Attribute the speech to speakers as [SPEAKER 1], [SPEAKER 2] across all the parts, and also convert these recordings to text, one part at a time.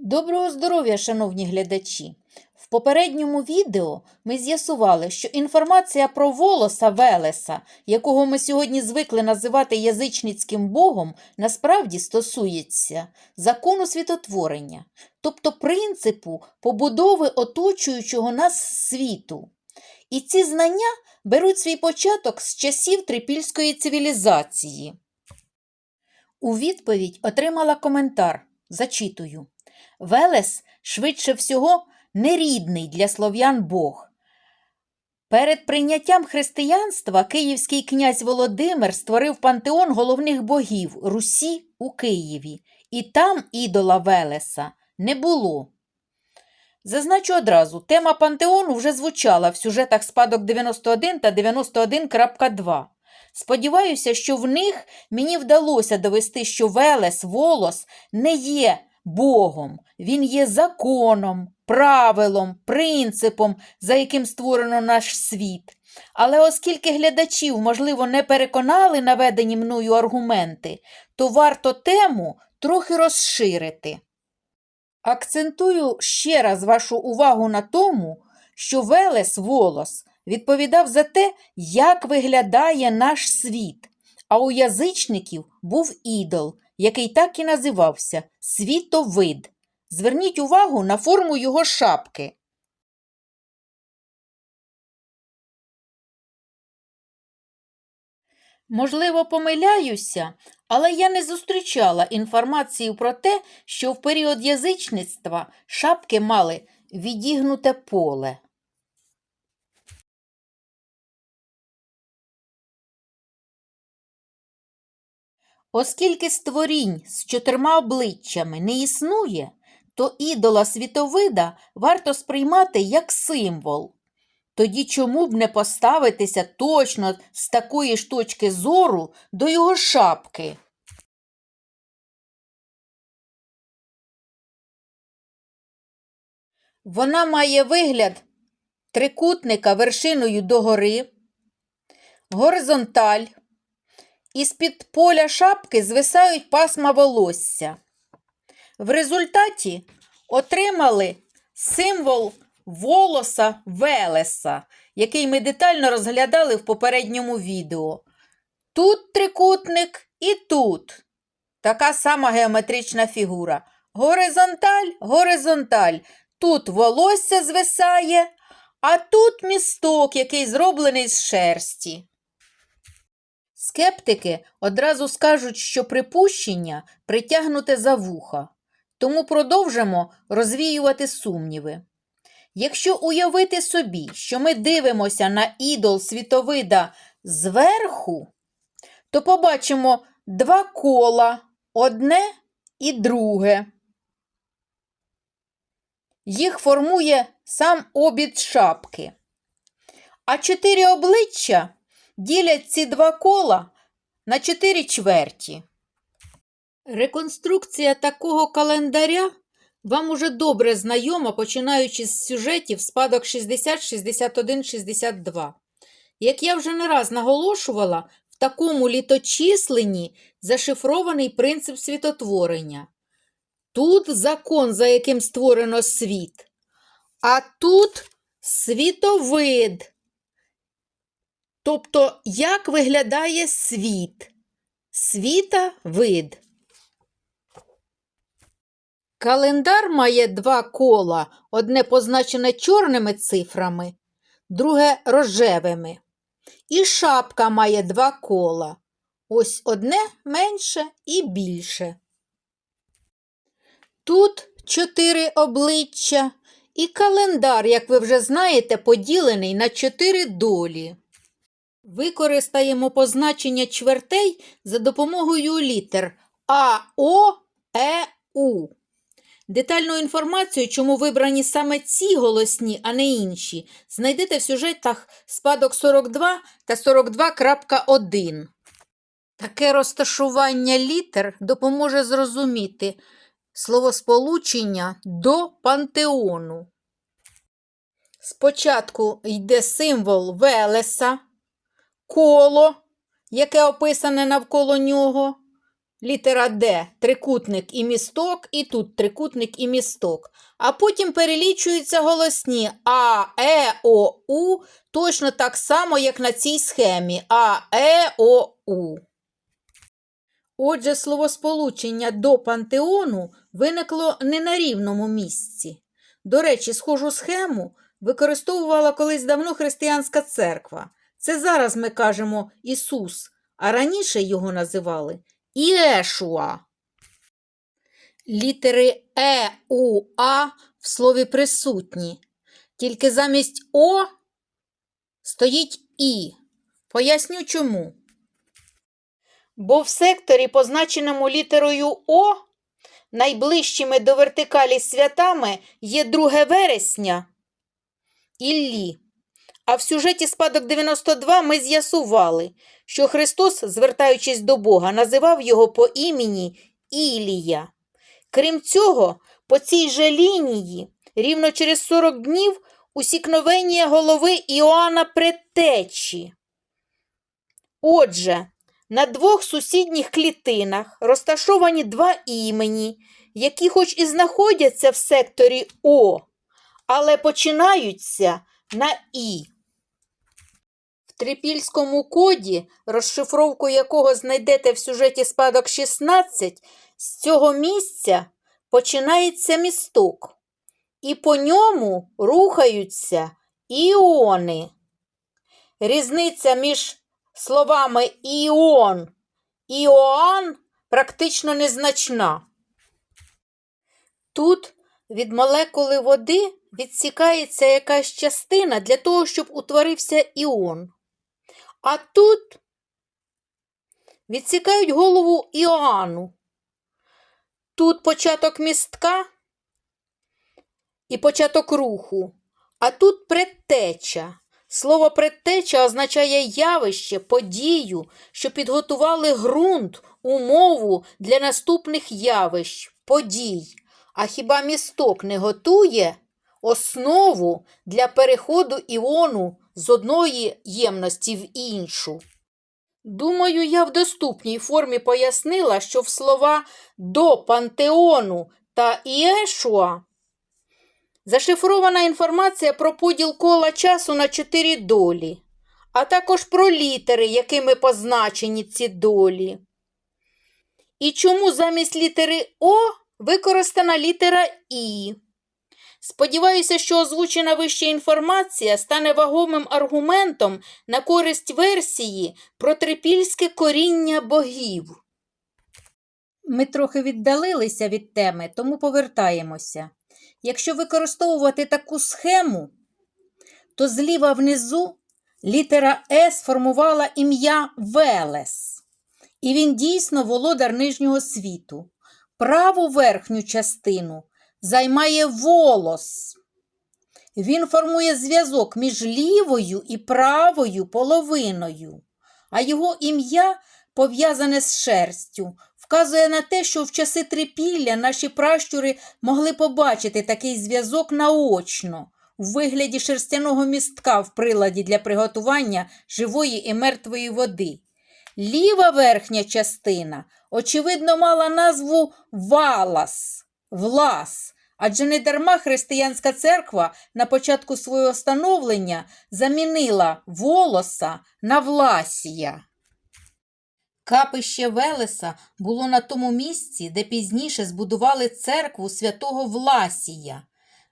[SPEAKER 1] Доброго здоров'я, шановні глядачі! В попередньому відео ми з'ясували, що інформація про волоса Велеса, якого ми сьогодні звикли називати язичницьким богом, насправді стосується закону світотворення, тобто принципу побудови оточуючого нас світу. І ці знання беруть свій початок з часів трипільської цивілізації. У відповідь отримала коментар. Зачитую. Велес, швидше всього, нерідний для слов'ян Бог. Перед прийняттям християнства київський князь Володимир створив пантеон головних богів Русі у Києві, і там ідола Велеса не було. Зазначу одразу, тема пантеону вже звучала в сюжетах спадок 91 та 91.2. Сподіваюся, що в них мені вдалося довести, що Велес, волос не є Богом, він є законом, правилом, принципом, за яким створено наш світ. Але оскільки глядачів, можливо, не переконали наведені мною аргументи, то варто тему трохи розширити. Акцентую ще раз вашу увагу на тому, що Велес волос відповідав за те, як виглядає наш світ, а у язичників був ідол, який так і називався світовид. Зверніть увагу на форму його шапки. Можливо, помиляюся, але я не зустрічала інформацію про те, що в період язичництва шапки мали відігнуте поле. Оскільки створінь з чотирма обличчями не існує, то ідола світовида варто сприймати як символ. Тоді чому б не поставитися точно з такої ж точки зору до його шапки? Вона має вигляд трикутника вершиною догори, горизонталь, із-під поля шапки звисають пасма волосся. В результаті отримали символ волоса Велеса, який ми детально розглядали в попередньому відео. Тут трикутник і тут така сама геометрична фігура. Горизонталь, горизонталь. Тут волосся звисає, а тут місток, який зроблений з шерсті. Скептики одразу скажуть, що припущення притягнуте за вуха, тому продовжимо розвіювати сумніви. Якщо уявити собі, що ми дивимося на ідол світовида зверху, то побачимо два кола, одне і друге. Їх формує сам обід шапки. А чотири обличчя ділять ці два кола на чотири чверті. Реконструкція такого календаря вам уже добре знайома, починаючи з сюжетів спадок 60, 61, 62. Як я вже не раз наголошувала, в такому літочисленні зашифрований принцип світотворення. Тут закон, за яким створено світ, а тут світовид. Тобто, як виглядає світ? Світа вид. Календар має два кола, одне позначене чорними цифрами, друге рожевими. І шапка має два кола. Ось одне менше і більше. Тут чотири обличчя і календар, як ви вже знаєте, поділений на чотири долі. Використаємо позначення чвертей за допомогою літер А, О, Е, У. Детальну інформацію, чому вибрані саме ці голосні, а не інші, знайдете в сюжетах спадок 42 та 42.1. Таке розташування літер допоможе зрозуміти словосполучення до пантеону. Спочатку йде символ Велеса, коло, яке описане навколо нього, літера Д, трикутник і місток, і тут трикутник і місток. А потім перелічуються голосні А, Е, О, У, точно так само, як на цій схемі А, Е, О, У. Отже, словосполучення до пантеону виникло не на рівному місці. До речі, схожу схему використовувала колись давно християнська церква. Це зараз ми кажемо Ісус, а раніше його називали Іешуа. Літери Е, У, А в слові присутні. Тільки замість О стоїть І. Поясню чому. Бо в секторі, позначеному літерою О, найближчими до вертикалі святами є 2 вересня Іллі. А в сюжеті спадок 92 ми з'ясували, що Христос, звертаючись до Бога, називав його по імені Ілія. Крім цього, по цій же лінії, рівно через 40 днів, усікновення голови Іоанна Предтечі. Отже, на двох сусідніх клітинах розташовані два імені, які хоч і знаходяться в секторі О, але починаються на І. Трипільському коді, розшифровку якого знайдете в сюжеті спадок 16, з цього місця починається місток, і по ньому рухаються іони. Різниця між словами іон і Іоанн практично незначна. Тут від молекули води відсікається якась частина для того, щоб утворився іон. А тут відсікають голову Іоанну. Тут початок містка і початок руху, а тут предтеча. Слово предтеча означає явище, подію, що підготували ґрунт, умову для наступних явищ, подій. А хіба місток не готує основу для переходу іону з одної ємності в іншу? Думаю, я в доступній формі пояснила, що в слова до пантеону та Іешуа зашифрована інформація про поділ кола часу на чотири долі, а також про літери, якими позначені ці долі. І чому замість літери О використана літера І. Сподіваюся, що озвучена вища інформація стане вагомим аргументом на користь версії про трипільське коріння богів. Ми трохи віддалилися від теми, тому повертаємося. Якщо використовувати таку схему, то зліва внизу літера С сформувала ім'я Велес, і він дійсно володар нижнього світу. Праву верхню частину займає волос. Він формує зв'язок між лівою і правою половиною, а його ім'я, пов'язане з шерстю, вказує на те, що в часи трипілля наші пращури могли побачити такий зв'язок наочно у вигляді шерстяного містка в приладі для приготування живої і мертвої води. Ліва верхня частина, очевидно, мала назву Валас, Влас, адже недарма християнська церква на початку свого становлення замінила волоса на Власія. Капище Велеса було на тому місці, де пізніше збудували церкву святого Власія.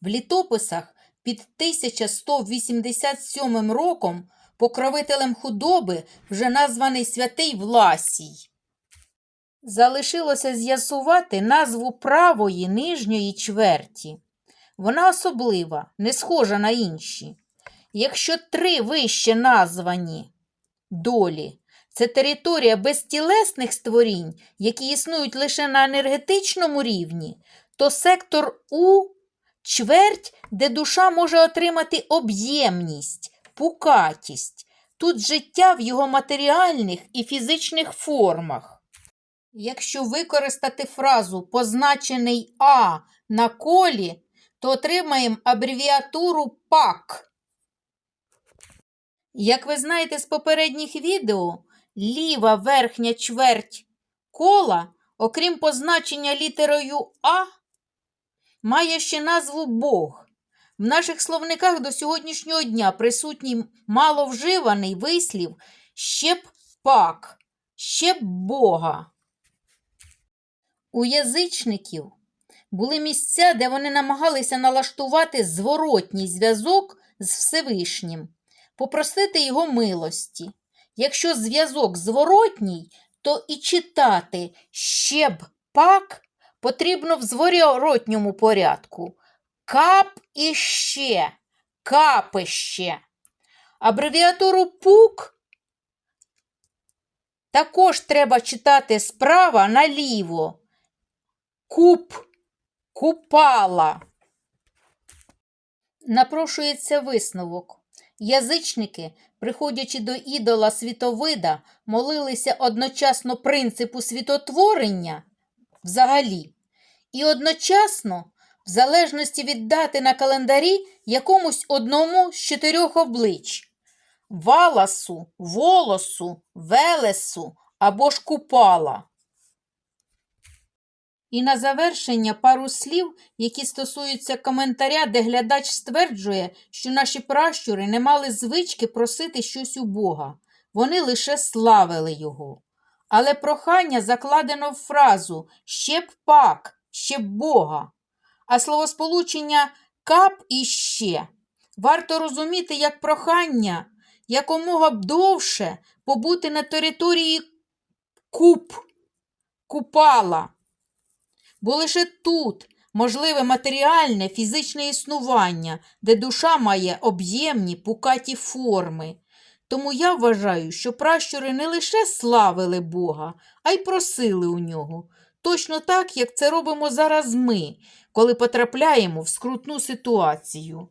[SPEAKER 1] В літописах під 1187 роком покровителем худоби вже названий святий Власій. Залишилося з'ясувати назву правої нижньої чверті. Вона особлива, не схожа на інші. Якщо три вище названі долі це територія безтілесних створінь, які існують лише на енергетичному рівні, то сектор У чверть, де душа може отримати об'ємність, пукатість, тут життя в його матеріальних і фізичних формах. Якщо використати фразу позначений А на колі, то отримаємо абревіатуру ПАК. Як ви знаєте з попередніх відео, ліва верхня чверть Кола, окрім позначення літерою А, має ще назву Бог. В наших словниках до сьогоднішнього дня присутній маловживаний вислів ще б пак, ще б Бога. У язичників були місця, де вони намагалися налаштувати зворотній зв'язок з Всевишнім, попросити його милості. Якщо зв'язок зворотній, то і читати ще б пак потрібно в зворотньому порядку. Кап і ще, капище. Абревіатуру пук також треба читати справа наліво. Куп, купала. Напрошується висновок. Язичники, приходячи до ідола світовида, молилися одночасно принципу світотворення взагалі, і одночасно, в залежності від дати на календарі, якомусь одному з чотирьох облич валасу, волосу, велесу або ж купала. І на завершення пару слів, які стосуються коментаря, де глядач стверджує, що наші пращури не мали звички просити щось у Бога, вони лише славили його. Але прохання закладено в фразу «ще б пак, ще б Бога», а словосполучення кап і ще варто розуміти як прохання якомога б довше побути на території куп, купала. Бо лише тут можливе матеріальне фізичне існування, де душа має об'ємні пукаті форми. Тому я вважаю, що пращури не лише славили Бога, а й просили у нього. Точно так, як це робимо зараз ми, коли потрапляємо в скрутну ситуацію.